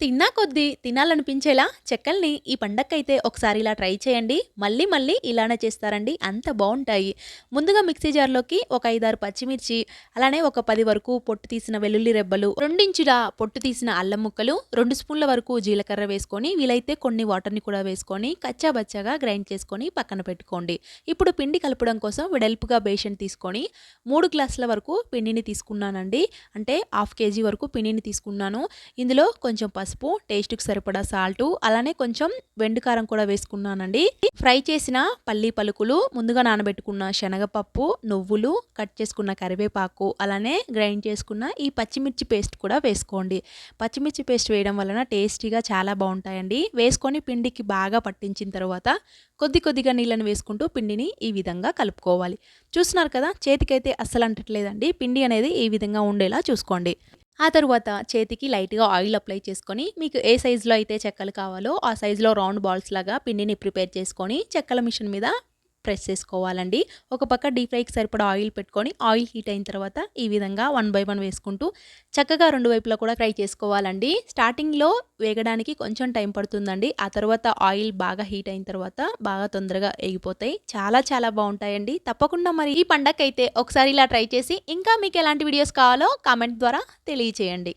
తిన్నా కొద్దీ తినాలనిపించేలా చెక్కల్ని ఈ పండక్కైతే ఒకసారి ఇలా ట్రై చేయండి. మళ్ళీ మళ్ళీ ఇలానే చేస్తారండి. అంత బాగుంటాయి. ముందుగా మిక్సీ జార్లోకి ఒక ఐదారు పచ్చిమిర్చి అలానే ఒక పది వరకు పొట్టు తీసిన వెల్లుల్లి రెబ్బలు రెండించుల పొట్టు తీసిన అల్లం ముక్కలు రెండు స్పూన్ల వరకు జీలకర్ర వేసుకొని వీలైతే కొన్ని వాటర్ని కూడా వేసుకొని కచ్చాబచ్చాగా గ్రైండ్ చేసుకొని పక్కన పెట్టుకోండి. ఇప్పుడు పిండి కలపడం కోసం వెడల్పుగా బేషన్ తీసుకొని మూడు గ్లాసుల వరకు పిండిని తీసుకున్నానండి. అంటే హాఫ్ కేజీ వరకు పిండిని తీసుకున్నాను. ఇందులో కొంచెం పసుపు టేస్ట్కి సరిపడా సాల్టు అలానే కొంచెం వెండుకారం కూడా వేసుకున్నానండి. ఫ్రై చేసిన పల్లి పలుకులు ముందుగా నానబెట్టుకున్న శనగపప్పు నువ్వులు కట్ చేసుకున్న కరివేపాకు అలానే గ్రైండ్ చేసుకున్న ఈ పచ్చిమిర్చి పేస్ట్ కూడా వేసుకోండి. పచ్చిమిర్చి పేస్ట్ వేయడం వలన టేస్టీగా చాలా బాగుంటాయండి. వేసుకొని పిండికి బాగా పట్టించిన తర్వాత కొద్ది కొద్దిగా నీళ్ళని వేసుకుంటూ పిండిని ఈ విధంగా కలుపుకోవాలి. చూస్తున్నారు కదా చేతికైతే అస్సలు అంటట్లేదండి. పిండి అనేది ఈ విధంగా ఉండేలా చూసుకోండి. ఆ తర్వాత చేతికి లైట్గా ఆయిల్ అప్లై చేసుకొని మీకు ఏ సైజులో అయితే చెక్కలు కావాలో ఆ సైజులో రౌండ్ బాల్స్ లాగా పిండిని ప్రిపేర్ చేసుకొని చెక్కల మిషన్ మీద ప్రెస్ చేసుకోవాలండి. ఒక పక్క డీప్ ఫ్రైకి సరిపడా ఆయిల్ పెట్టుకొని ఆయిల్ హీట్ అయిన తర్వాత ఈ విధంగా వన్ బై వన్ వేసుకుంటూ చక్కగా రెండు వైపులా కూడా ఫ్రై చేసుకోవాలండి. స్టార్టింగ్లో వేగడానికి కొంచెం టైం పడుతుందండి. ఆ తర్వాత ఆయిల్ బాగా హీట్ అయిన తర్వాత బాగా తొందరగా ఎగిపోతాయి. చాలా చాలా బాగుంటాయండి. తప్పకుండా మరి ఈ పండగకైతే ఒకసారి ఇలా ట్రై చేసి ఇంకా మీకు ఎలాంటి వీడియోస్ కావాలో కామెంట్ ద్వారా తెలియచేయండి.